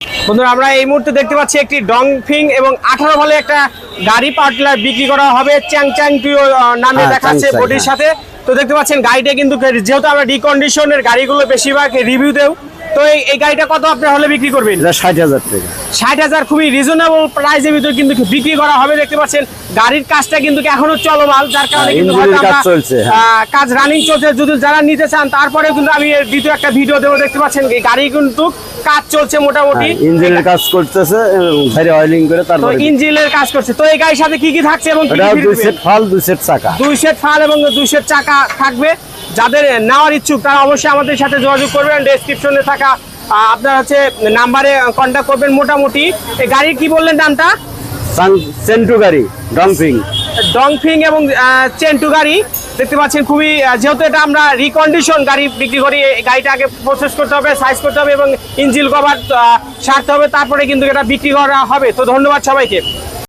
বন্ধুরা আমরা এই মুহূর্তে দেখতে পাচ্ছি একটি ডংফিং এবং আঠারো ভালে একটা গাড়ি পার্টলার বিক্রি করা হবে চ্যাং চ্যাং টুইও নামে হ্যাঁ, দেখাচ্ছে বডির হ্যাঁ। সাথে তো দেখতে পাচ্ছেন গাড়িটা কিন্তু যেহেতু আমরা রিকন্ডিশনের গাড়িগুলো বেশিরভাগ রিভিউ দেও তো এই গাড়িটা কত আপনার হলে বিক্রি করবেন? ষাট হাজার টাকা। ষাট হাজার খুবই রিজনেবল প্রাইসের ভিতরে কিন্তু বিক্রি করা হবে দেখতে পাচ্ছেন। গাড়ির কাজটা কিন্তু এখনও চলমান যার কারণে হ্যাঁ, কিন্তু কাজ চলছে, হ্যাঁ। রানিং চলছে। যদি যারা নিতে চান তারপরে কিন্তু আমি দ্বিতীয় একটা ভিডিও দেবো। দেখতে পাচ্ছেন গাড়ি কিন্তু কাজ চলছে মোটামুটি। হ্যাঁ, ইঞ্জিনের কাজ করতেছে অয়েলিং করে তারপরে ইঞ্জিনের কাজ করছে। তো এই গাড়ির সাথে কি কি থাকছে এবং দুই? সেট ফাল দুই সেট চাকা। দুই সেট ফাল এবং দুই সেট চাকা থাকবে। যাদের নেওয়ার ইচ্ছুক তারা অবশ্যই আমাদের সাথে যোগাযোগ করবেন। ডেসক্রিপশনে থাকা আহ, আপনার হচ্ছে নাম্বারে কন্ট্যাক্ট করবেন মোটামুটি। এই গাড়ির কি বললেন দামটা? সেন্টু গাড়ি ডংপিং ডংফিং এবং চেন্টু গাড়ি। দেখতে পাচ্ছেন খুবই যেহেতু এটা আমরা রিকন্ডিশন গাড়ি বিক্রি করি এই গাড়িটা আগে প্রসেস করতে হবে সাইজ করতে হবে এবং ইঞ্জিল কভার সারতে হবে তারপরে কিন্তু এটা বিক্রি করা হবে। তো ধন্যবাদ সবাইকে।